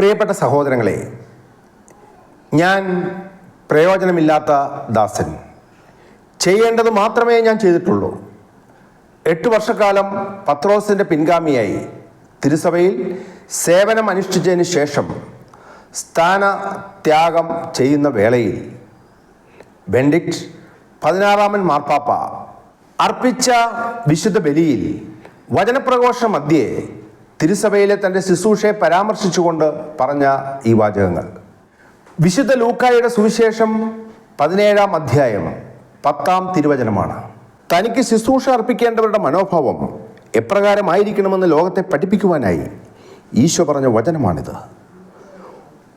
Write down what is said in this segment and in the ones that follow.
പ്രിയപ്പെട്ട സഹോദരങ്ങളെ ഞാൻ പ്രയോജനമില്ലാത്ത ദാസൻ. ചെയ്യേണ്ടത് മാത്രമേ ഞാൻ ചെയ്തിട്ടുള്ളൂ. എട്ട് വർഷക്കാലം പത്രോസിന്റെ പിൻഗാമിയായി. തിരുസഭയിൽ സേവനം അനുഷ്ഠിച്ചതിന് ശേഷം സ്ഥാന ത്യാഗം ചെയ്യുന്ന വേളയിൽ ബെൻഡിക്ട് പതിനാറാമൻ മാർപ്പാപ്പ അർപ്പിച്ച വിശുദ്ധ ബലിയിൽ വചനപ്രഘോഷ മധ്യേ തിരുസഭയിലെ തന്റെ ശുശ്രൂഷയെ പരാമർശിച്ചുകൊണ്ട് പറഞ്ഞ ഈ വാചകങ്ങൾ. വിശുദ്ധ ലൂക്കായുടെ സുവിശേഷം പതിനേഴാം അധ്യായം പത്താം തിരുവചനമാണ്. തനിക്ക് ശുശ്രൂഷ അർപ്പിക്കേണ്ടവരുടെ മനോഭാവം എപ്രകാരമായിരിക്കണമെന്ന് ലോകത്തെ പഠിപ്പിക്കുവാനായി ഈശോ പറഞ്ഞ വചനമാണിത്.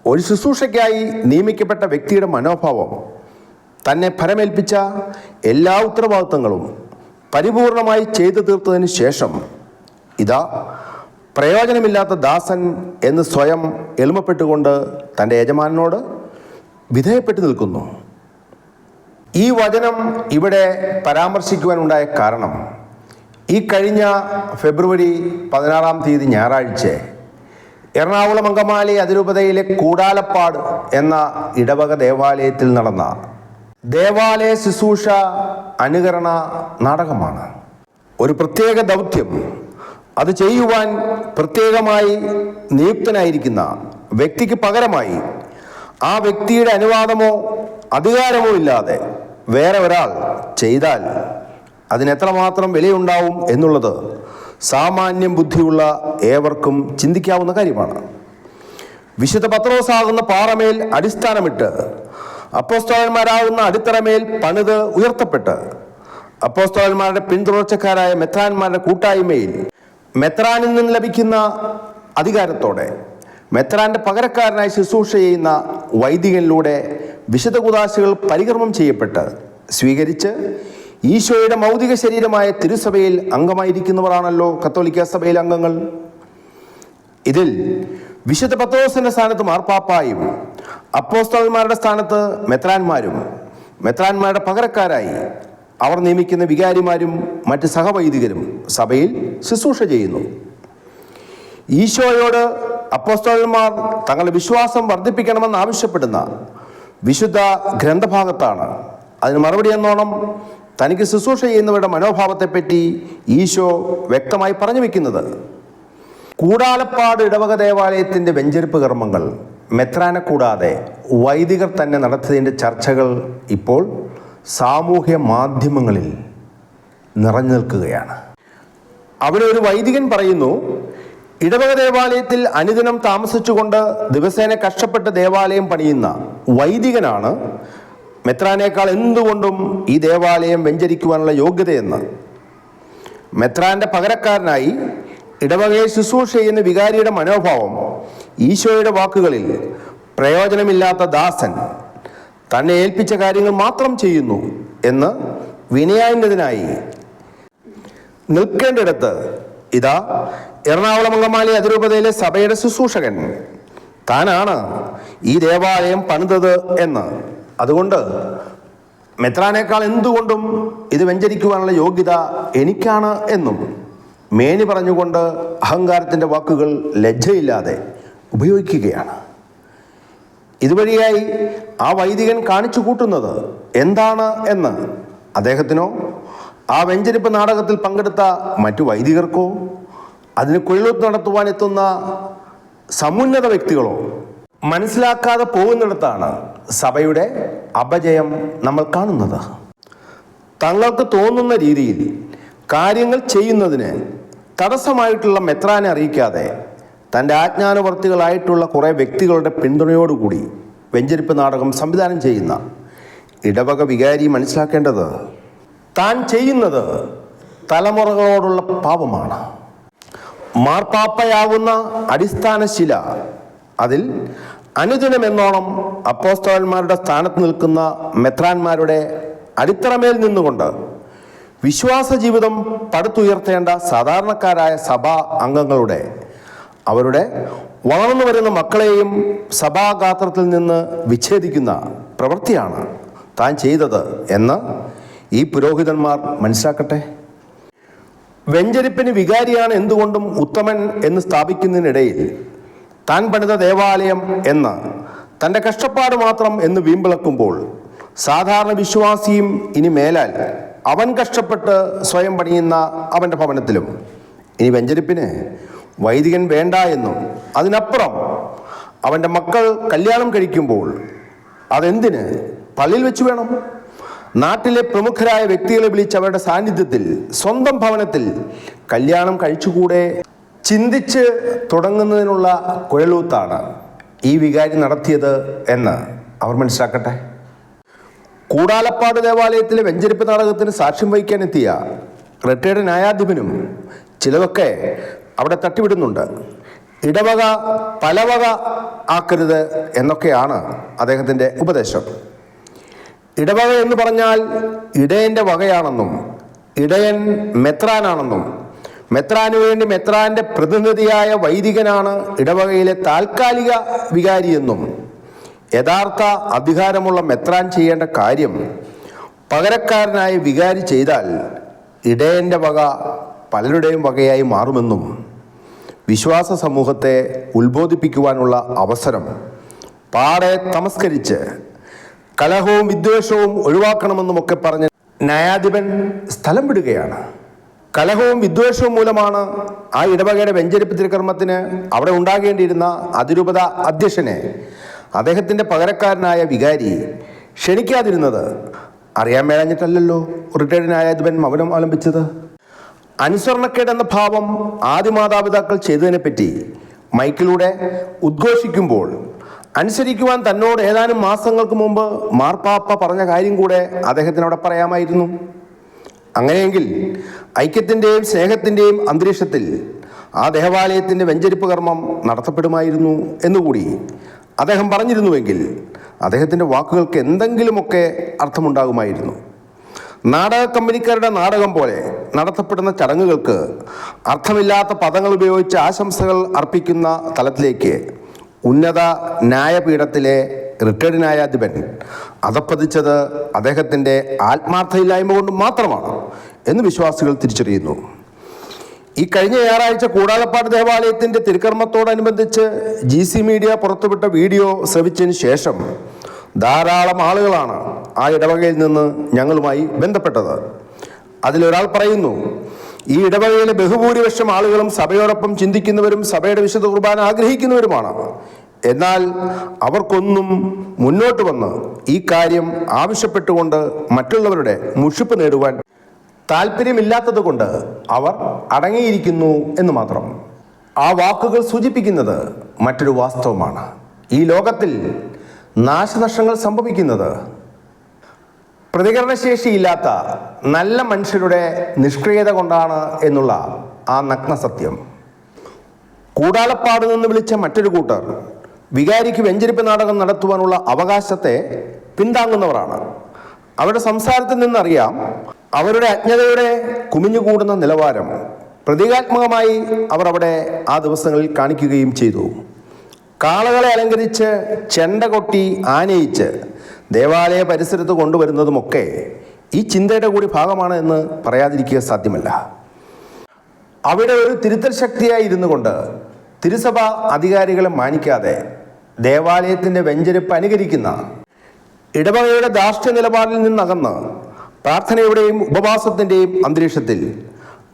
ഒരു ശുശ്രൂഷയ്ക്കായി നിയമിക്കപ്പെട്ട വ്യക്തിയുടെ മനോഭാവം തന്നെ ഫലമേൽപ്പിച്ച എല്ലാ ഉത്തരവാദിത്തങ്ങളും പരിപൂർണമായി ചെയ്തു തീർത്തതിന് ശേഷം ഇതാ പ്രയോജനമില്ലാത്ത ദാസൻ എന്ന് സ്വയം എളിമപ്പെട്ടുകൊണ്ട് തന്റെ യജമാനോട് വിധേയപ്പെട്ടു നിൽക്കുന്നു. ഈ വചനം ഇവിടെ പരാമർശിക്കുവാനുണ്ടായ കാരണം ഈ കഴിഞ്ഞ ഫെബ്രുവരി പതിനാറാം തീയതി ഞായറാഴ്ച എറണാകുളം അങ്കമാലി അതിരൂപതയിലെ കൂടാലപ്പാട് എന്ന ഇടവക ദേവാലയത്തിൽ നടന്ന ദേവാലയ ശുശ്രൂഷ അനുകരണ നാടകമാണ്. ഒരു പ്രത്യേക ദൗത്യം അത് ചെയ്യുവാൻ പ്രത്യേകമായി നിയുക്തനായിരിക്കുന്ന വ്യക്തിക്ക് പകരമായി ആ വ്യക്തിയുടെ അനുവാദമോ അധികാരമോ ഇല്ലാതെ വേറെ ഒരാൾ ചെയ്താൽ അതിനെത്രമാത്രം വിലയുണ്ടാവും എന്നുള്ളത് സാമാന്യം ബുദ്ധിയുള്ള ഏവർക്കും ചിന്തിക്കാവുന്ന കാര്യമാണ്. വിശുദ്ധ പത്രോസാകുന്ന പാറമേൽ അടിസ്ഥാനമിട്ട് അപ്പോസ്തോലന്മാരാകുന്ന അടിത്തറമേൽ പണിത് ഉയർത്തപ്പെട്ട് അപ്പോസ്തോലന്മാരുടെ പിന്തുടർച്ചക്കാരായ മെത്രാന്മാരുടെ കൂട്ടായ്മയിൽ മെത്രാനിൽ നിന്ന് ലഭിക്കുന്ന അധികാരത്തോടെ മെത്രാന്റെ പകരക്കാരനായി ശുശ്രൂഷ ചെയ്യുന്ന വൈദികനിലൂടെ വിശുദ്ധ കുദാശകൾ പരികർമ്മം ചെയ്യപ്പെട്ട് സ്വീകരിച്ച് ഈശോയുടെ മൗതിക ശരീരമായ തിരുസഭയിൽ അംഗമായിരിക്കുന്നവരാണല്ലോ കത്തോലിക്ക സഭയിലെ അംഗങ്ങൾ. ഇതിൽ വിശുദ്ധ പത്രോസിന്റെ സ്ഥാനത്ത് മാർപ്പാപ്പായും അപ്പോസ്തോന്മാരുടെ സ്ഥാനത്ത് മെത്രാന്മാരും മെത്രാന്മാരുടെ പകരക്കാരായി അവർ നിയമിക്കുന്ന വികാരിമാരും മറ്റ് സഹവൈദികരും സഭയിൽ ശുശ്രൂഷ ചെയ്യുന്നു. ഈശോയോട് അപ്പോസ്തോലന്മാർ തങ്ങളുടെ വിശ്വാസം വർദ്ധിപ്പിക്കണമെന്ന് ആവശ്യപ്പെടുന്ന വിശുദ്ധ ഗ്രന്ഥഭാഗത്താണ്. അതിന് മറുപടി എന്നോണം തനിക്ക് ശുശ്രൂഷ ചെയ്യുന്നവരുടെ മനോഭാവത്തെപ്പറ്റി ഈശോ വ്യക്തമായി പറഞ്ഞു വെക്കുന്നത്. കൂടാലപ്പാട് ഇടവക ദേവാലയത്തിന്റെ വെഞ്ചരിപ്പ് കർമ്മങ്ങൾ മെത്രാനെ കൂടാതെ വൈദികർ തന്നെ നടത്തിയതിന്റെ ചർച്ചകൾ ഇപ്പോൾ സാമൂഹ്യ മാധ്യമങ്ങളിൽ നിറഞ്ഞു നിൽക്കുകയാണ് അവിടെ ഒരു വൈദികൻ പറയുന്നു ഇടവക ദേവാലയത്തിൽ അനുദിനം താമസിച്ചുകൊണ്ട് ദിവസേന കഷ്ടപ്പെട്ട് ദേവാലയം പണിയുന്ന വൈദികനാണ്. മെത്രാനേക്കാൾ എന്തുകൊണ്ടും ഈ ദേവാലയം വെഞ്ചരിക്കുവാനുള്ള യോഗ്യതയെന്ന്. മെത്രാന്റെ പകരക്കാരനായി ഇടവകയെ ശുശ്രൂഷ ചെയ്യുന്ന വികാരിയുടെ മനോഭാവം ഈശോയുടെ വാക്കുകളിൽ പ്രയോജനമില്ലാത്ത ദാസൻ തന്നെ ഏൽപ്പിച്ച കാര്യങ്ങൾ മാത്രം ചെയ്യുന്നു എന്ന് വിനയായതിനായി നിൽക്കേണ്ടിടത്ത് ഇതാ എറണാകുളം അങ്കമാലി അതിരൂപതയിലെ സഭയുടെ ശുശ്രൂഷകൻ. താനാണ് ഈ ദേവാലയം പണിതത് എന്ന്. അതുകൊണ്ട് മെത്രാനേക്കാൾ എന്തുകൊണ്ടും ഇത് വെഞ്ചരിക്കുവാനുള്ള യോഗ്യത എനിക്കാണ് എന്നും മേനി പറഞ്ഞുകൊണ്ട് അഹങ്കാരത്തിന്റെ വാക്കുകൾ ലജ്ജയില്ലാതെ ഉപയോഗിക്കുകയാണ്. ഇതുവഴിയായി ആ വൈദികൻ കാണിച്ചു കൂട്ടുന്നത് എന്താണ് എന്ന്. അദ്ദേഹത്തിനോ? ആ വെഞ്ചരിപ്പ് നാടകത്തിൽ പങ്കെടുത്ത മറ്റു വൈദികർക്കോ? അതിന് കൊഴിലൂത്ത് നടത്തുവാൻ എത്തുന്ന സമുന്നത വ്യക്തികളോ? മനസ്സിലാക്കാതെ പോകുന്നിടത്താണ് സഭയുടെ അപജയം നമ്മൾ കാണുന്നത്. തങ്ങൾക്ക് തോന്നുന്ന രീതിയിൽ കാര്യങ്ങൾ ചെയ്യുന്നതിന് തടസ്സമായിട്ടുള്ള മെത്രാനെ അറിയിക്കാതെ തന്റെ ആജ്ഞാനുവർത്തികളായിട്ടുള്ള കുറേ വ്യക്തികളുടെ പിന്തുണയോടുകൂടി വെഞ്ചരിപ്പ് നാടകം സംവിധാനം ചെയ്യുന്ന ഇടവക വികാരി മനസ്സിലാക്കേണ്ടത് താൻ ചെയ്യുന്നത് തലമുറകളോടുള്ള പാപമാണ്. മാർപ്പാപ്പയാവുന്ന അടിസ്ഥാന ശില അതിൽ അനുദിനമെന്നോണം അപ്പോസ്തവന്മാരുടെ സ്ഥാനത്ത് നിൽക്കുന്ന മെത്രാന്മാരുടെ അടിത്തറമേൽ നിന്നുകൊണ്ട് വിശ്വാസ ജീവിതം പടുത്തുയർത്തേണ്ട സാധാരണക്കാരായ സഭാ അംഗങ്ങളുടെ അവരുടെ വളർന്നു വരുന്ന മക്കളെയും സഭാഗാത്രത്തിൽ നിന്ന് വിച്ഛേദിക്കുന്ന പ്രവൃത്തിയാണ് താൻ ചെയ്തത് എന്ന് ഈ പുരോഹിതന്മാർ മനസ്സിലാക്കട്ടെ? വെഞ്ചരിപ്പിന് വികാരിയാണ് എന്തുകൊണ്ടും ഉത്തമൻ എന്ന് സ്ഥാപിക്കുന്നതിനിടയിൽ താൻ പണിത ദേവാലയം എന്ന് തന്റെ കഷ്ടപ്പാട് മാത്രം എന്ന് വീമ്പിളക്കുമ്പോൾ സാധാരണ വിശ്വാസിയും ഇനി മേലാൽ അവൻ കഷ്ടപ്പെട്ട് സ്വയം പണിയുന്ന അവന്റെ ഭവനത്തിലും. ഇനി വെഞ്ചരിപ്പിന് വൈദികൻ വേണ്ട എന്നും അതിനപ്പുറം അവന്റെ മക്കൾ കല്യാണം കഴിക്കുമ്പോൾ അതെന്തിന്? പള്ളിയിൽ വെച്ച് വേണം. നാട്ടിലെ പ്രമുഖരായ വ്യക്തികളെ വിളിച്ച് അവരുടെ സാന്നിധ്യത്തിൽ സ്വന്തം ഭവനത്തിൽ കല്യാണം കഴിച്ചുകൂടെ ചിന്തിച്ച് തുടങ്ങുന്നതിനുള്ള കുഴലൂത്താണ് ഈ വികാരി നടത്തിയത് എന്ന് അവർ മനസ്സിലാക്കട്ടെ. കൂടാലപ്പാട് ദേവാലയത്തിലെ വെഞ്ചരിപ്പ് നാടകത്തിന് സാക്ഷ്യം വഹിക്കാനെത്തിയ റിട്ടയർഡ് ന്യായാധിപനും ചിലതൊക്കെ അവിടെ തട്ടിവിടുന്നുണ്ട്. ഇടവക പലവക ആക്കരുത് എന്നൊക്കെയാണ് അദ്ദേഹത്തിന്റെ ഉപദേശം. ഇടവക എന്ന് പറഞ്ഞാൽ ഇടയന്റെ വകയാണെന്നും ഇടയൻ മെത്രാനാണെന്നും. മെത്രാന് വേണ്ടി മെത്രാന്റെ പ്രതിനിധിയായ വൈദികനാണ് ഇടവകയിലെ താൽക്കാലിക വികാരിയെന്നും യഥാർത്ഥ അധികാരമുള്ള മെത്രാൻ ചെയ്യേണ്ട കാര്യം പകരക്കാരനായ വികാരി ചെയ്താൽ ഇടയന്റെ വക പലരുടെയും വകയായി മാറുമെന്നും വിശ്വാസ സമൂഹത്തെ ഉത്ബോധിപ്പിക്കുവാനുള്ള അവസരം പാടെ തമസ്കരിച്ച് കലഹവും വിദ്വേഷവും ഒഴിവാക്കണമെന്നുമൊക്കെ പറഞ്ഞ് ന്യായാധിപൻ സ്ഥലം വിടുകയാണ്. കലഹവും വിദ്വേഷവും മൂലമാണ് ആ ഇടവകയുടെ വെഞ്ചരിപ്പ് തിരുക്കർമ്മത്തിന് അവിടെ ഉണ്ടാകേണ്ടിയിരുന്ന അതിരൂപത അധ്യക്ഷനെ അദ്ദേഹത്തിന്റെ പകരക്കാരനായ വികാരി ക്ഷണിക്കാതിരുന്നത് അറിയാൻ മേളഞ്ഞിട്ടല്ലല്ലോ റിട്ടയർഡ് ന്യായാധിപൻ മൗനം അവലംബിച്ചത് അനുസരണക്കേട് എന്ന ഭാവം ആദ്യ മാതാപിതാക്കൾ ചെയ്തതിനെപ്പറ്റി മൈക്കിലൂടെ ഉദ്ഘോഷിക്കുമ്പോൾ അനുസരിക്കുവാൻ തന്നോട് ഏതാനും മാസങ്ങൾക്ക് മുമ്പ് മാർപ്പാപ്പ പറഞ്ഞ കാര്യം കൂടെ അദ്ദേഹത്തിന് അവിടെ പറയാമായിരുന്നു. അങ്ങനെയെങ്കിൽ ഐക്യത്തിന്റെയും സ്നേഹത്തിന്റെയും അന്തരീക്ഷത്തിൽ ആ ദേവാലയത്തിന്റെ വെഞ്ചരിപ്പ് കർമ്മം നടത്തപ്പെടുമായിരുന്നു എന്നുകൂടി അദ്ദേഹം പറഞ്ഞിരുന്നുവെങ്കിൽ അദ്ദേഹത്തിന്റെ വാക്കുകൾക്ക് എന്തെങ്കിലുമൊക്കെ അർത്ഥമുണ്ടാകുമായിരുന്നു. നാടക കമ്പനിക്കാരുടെ നാടകം പോലെ നടത്തപ്പെടുന്ന ചടങ്ങുകൾക്ക് അർത്ഥമില്ലാത്ത പദങ്ങൾ ഉപയോഗിച്ച് ആശംസകൾ അർപ്പിക്കുന്ന തലത്തിലേക്ക് ഉന്നത ന്യായപീഠത്തിലെ റിട്ടയർഡ് ന്യായാധിപൻ അധപ്പതിച്ചത് അദ്ദേഹത്തിന്റെ ആത്മാർത്ഥയില്ലായ്മ കൊണ്ട് മാത്രമാണ് എന്ന് വിശ്വാസികൾ തിരിച്ചറിയുന്നു. ഈ കഴിഞ്ഞ ഞായറാഴ്ച കൂടാലപ്പാട് ദേവാലയത്തിന്റെ തിരുക്കർമ്മത്തോടനുബന്ധിച്ച് ജി സി മീഡിയ പുറത്തുവിട്ട വീഡിയോ ശ്രവിച്ചതിന് ശേഷം ധാരാളം ആളുകളാണ് ആ ഇടവകയിൽ നിന്ന് ഞങ്ങളുമായി ബന്ധപ്പെട്ടത്. അതിലൊരാൾ പറയുന്നു ഈ ഇടവകയിലെ ബഹുഭൂരിപക്ഷം ആളുകളും സഭയോടൊപ്പം ചിന്തിക്കുന്നവരും സഭയുടെ വിശുദ്ധ കുർബാന ആഗ്രഹിക്കുന്നവരുമാണ്. എന്നാൽ അവർക്കൊന്നും മുന്നോട്ട് വന്ന് ഈ കാര്യം ആവശ്യപ്പെട്ടുകൊണ്ട് മറ്റുള്ളവരുടെ മുഷിപ്പ് നേടുവാൻ താല്പര്യമില്ലാത്തത് കൊണ്ട് അവർ അടങ്ങിയിരിക്കുന്നു എന്ന് മാത്രം. ആ വാക്കുകൾ സൂചിപ്പിക്കുന്നത് മറ്റൊരു വാസ്തവമാണ്. ഈ ലോകത്തിൽ നാശനഷ്ടങ്ങൾ സംഭവിക്കുന്നത്. പ്രതികരണശേഷിയില്ലാത്ത നല്ല മനുഷ്യരുടെ നിഷ്ക്രിയത കൊണ്ടാണ് എന്നുള്ള ആ നഗ്ന സത്യം. കൂടാലപ്പാട് നിന്ന് വിളിച്ച മറ്റൊരു കൂട്ടർ വികാരിക്ക് വെഞ്ചരിപ്പ് നാടകം നടത്തുവാനുള്ള അവകാശത്തെ പിന്താങ്ങുന്നവരാണ്. അവരുടെ സംസാരത്തിൽ നിന്നറിയാം അവരുടെ അജ്ഞതയുടെ കുമിഞ്ഞുകൂടുന്ന നിലവാരം പ്രതീകാത്മകമായി അവർ അവിടെ ആ ദിവസങ്ങളിൽ കാണിക്കുകയും ചെയ്തു. കാളകളെ അലങ്കരിച്ച് ചെണ്ട കൊട്ടി ആനയിച്ച് ദേവാലയ പരിസരത്ത് കൊണ്ടുവരുന്നതുമൊക്കെ ഈ ചിന്തയുടെ കൂടി ഭാഗമാണ് എന്ന് പറയാതിരിക്കുക സാധ്യമല്ല. അവിടെ ഒരു തിരുത്തൽ ശക്തിയായി ഇരുന്നു കൊണ്ട് തിരുസഭ അധികാരികളെ മാനിക്കാതെ ദേവാലയത്തിന്റെ വെഞ്ചരിപ്പ് അനുകരിക്കുന്ന ഇടവകയുടെ ദാർഷ്ട്യ നിലപാടിൽ നിന്നകന്ന് പ്രാർത്ഥനയുടെയും ഉപവാസത്തിന്റെയും അന്തരീക്ഷത്തിൽ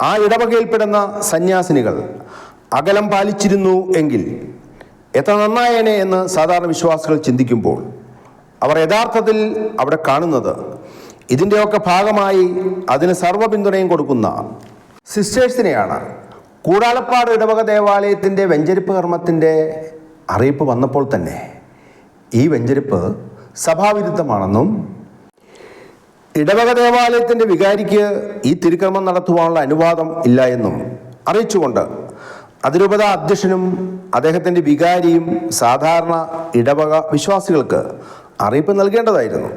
ആ ഇടവകയിൽപ്പെടുന്ന സന്യാസിനികൾ അകലം പാലിച്ചിരുന്നു എങ്കിൽ എത്ര നന്നായേനെ എന്ന് സാധാരണ വിശ്വാസികൾ ചിന്തിക്കുമ്പോൾ അവർ യഥാർത്ഥത്തിൽ അവിടെ കാണുന്നത് ഇതിന്റെയൊക്കെ ഭാഗമായി അതിന് സർവ പിന്തുണയും കൊടുക്കുന്ന സിസ്റ്റേഴ്സിനെയാണ്. കൂടാലപ്പാട് ഇടവക ദേവാലയത്തിന്റെ വെഞ്ചരിപ്പ് കർമ്മത്തിന്റെ അറിയിപ്പ് വന്നപ്പോൾ തന്നെ ഈ വെഞ്ചരിപ്പ് സഭാവിരുദ്ധമാണെന്നും ഇടവക ദേവാലയത്തിന്റെ വികാരിക്ക് ഈ തിരുക്രമം നടത്തുവാനുള്ള അനുവാദം ഇല്ല എന്നും അറിയിച്ചുകൊണ്ട് അതിരൂപത അധ്യക്ഷനും അദ്ദേഹത്തിന്റെ വികാരിയും സാധാരണ ഇടവക വിശ്വാസികൾക്ക് അറിയിപ്പ് നൽകേണ്ടതായിരുന്നു.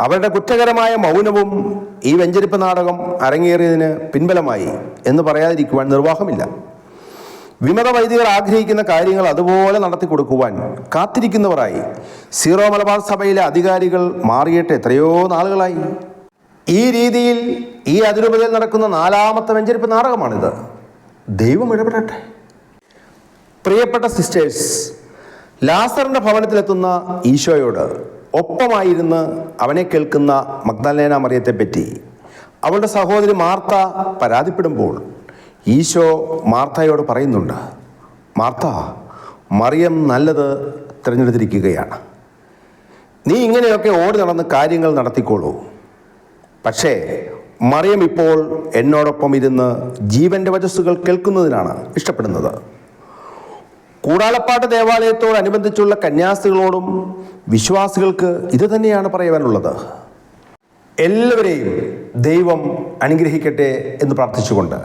അവരുടെ കുറ്റകരമായ മൗനവും ഈ വെഞ്ചരിപ്പ് നാടകം അരങ്ങേറിയതിന് പിൻബലമായി എന്ന് പറയാതിരിക്കുവാൻ നിർവാഹമില്ല. വിമത വൈദികർ ആഗ്രഹിക്കുന്ന കാര്യങ്ങൾ അതുപോലെ നടത്തി കൊടുക്കുവാൻ കാത്തിരിക്കുന്നവരായി സീറോ മലബാർ സഭയിലെ അധികാരികൾ മാറിയിട്ട് എത്രയോ നാളുകളായി. ഈ രീതിയിൽ ഈ അതിരൂപതയിൽ നടക്കുന്ന നാലാമത്തെ വെഞ്ചരിപ്പ് നാടകമാണിത്. ദൈവം ഇടപെടട്ടെ. പ്രിയപ്പെട്ട സിസ്റ്റേഴ്സ് ലാസറിന്റെ ഭവനത്തിലെത്തുന്ന ഈശോയോട് ഒപ്പമായിരുന്ന് അവനെ കേൾക്കുന്ന മഗ്ദാലേന മറിയത്തെ പറ്റി അവളുടെ സഹോദരി മാർത്ത പരാതിപ്പെടുമ്പോൾ ഈശോ മാർത്തയോട് പറയുന്നുണ്ട് മാർത്ത മറിയം നല്ലത് തിരഞ്ഞെടുത്തിരിക്കുകയാണ്. നീ ഇങ്ങനെയൊക്കെ ഓടി നടന്ന് കാര്യങ്ങൾ നടത്തിക്കോളൂ. പക്ഷേ മറിയം ഇപ്പോൾ എന്നോടൊപ്പം ഇരുന്ന് ജീവന്റെ വചസ്സുകൾ കേൾക്കുന്നതിനാണ് ഇഷ്ടപ്പെടുന്നത്. കൂടാളപ്പാട്ട് ദേവാലയത്തോടനുബന്ധിച്ചുള്ള കന്യാസ്ത്രീകളോടും വിശ്വാസികൾക്ക് ഇത് തന്നെയാണ് പറയുവാനുള്ളത് എല്ലാവരെയും ദൈവം അനുഗ്രഹിക്കട്ടെ എന്ന് പ്രാർത്ഥിച്ചുകൊണ്ട്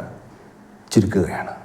ചുരുക്കുകയാണ്.